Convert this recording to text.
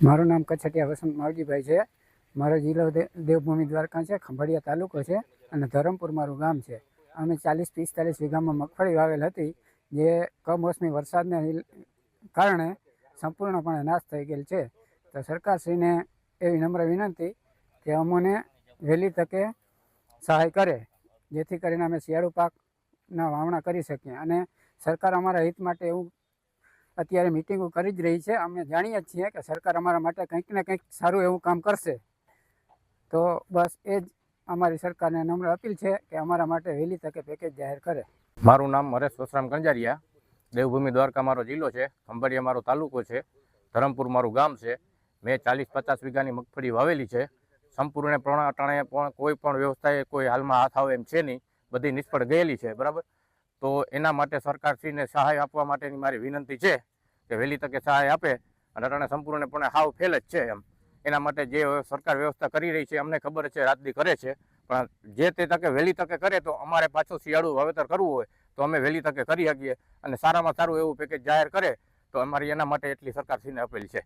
મારું નામ કચ્છટિયા વસંત માવજીભાઈ છે. મારો જિલ્લો દેવભૂમિ દ્વારકા છે, ખંભાળિયા તાલુકો છે અને ધરમપુર મારું ગામ છે. અમે ચાલીસ પિસ્તાલીસ વીઘામાં મગફળી વાવેલ હતી, જે કમોસમી વરસાદને કારણે સંપૂર્ણપણે નાશ થઈ ગયેલ છે. તો સરકારશ્રીને એવી નમ્ર વિનંતી કે અમોને વહેલી તકે સહાય કરે, જેથી કરીને અમે શિયાળુ પાકના વાવણા કરી શકીએ. અને સરકાર અમારા હિત માટે એવું અત્યારે મિટિંગો કરી જ રહી છે. અમે જાણીએ છીએ કે સરકાર અમારા માટે કંઈક ને કંઈક સારું એવું કામ કરશે. તો બસ એ જ અમારી સરકારને નમ્ર અપીલ છે કે અમારા માટે વહેલી તકે પેકેજ જાહેર કરે. મારું નામ હરેશ વસરામ કંજારિયા. દેવભૂમિ દ્વારકા મારો જિલ્લો છે. ખંભાળિયા મારો તાલુકો છે. ધરમપુર મારું ગામ છે. મેં ચાલીસ પચાસ વીઘાની મગફળી વાવેલી છે. સંપૂર્ણપણે અટાણે પણ કોઈ પણ વ્યવસ્થાએ કોઈ હાલમાં હાથ આવે એમ છે નહીં. બધી નિષ્ફળ ગયેલી છે. બરાબર? તો એના માટે સરકારશ્રીને સહાય આપવા માટેની મારી વિનંતી છે કે વહેલી તકે સહાય આપે અને અટાણે સંપૂર્ણપણે હાવ ફેલ જ છે એમ. એના માટે જે સરકાર વ્યવસ્થા કરી રહી છે, અમને ખબર છે રાતદી કરે છે, પણ જે તે તકે વહેલી તકે કરે તો અમારે પાછું શિયાળું વાવેતર કરવું હોય તો અમે વહેલી તકે કરી શકીએ અને સારામાં સારું એવું પેકેજ જાહેર કરે તો અમારી એના માટે એટલી સરકારશ્રીને અપીલ છે.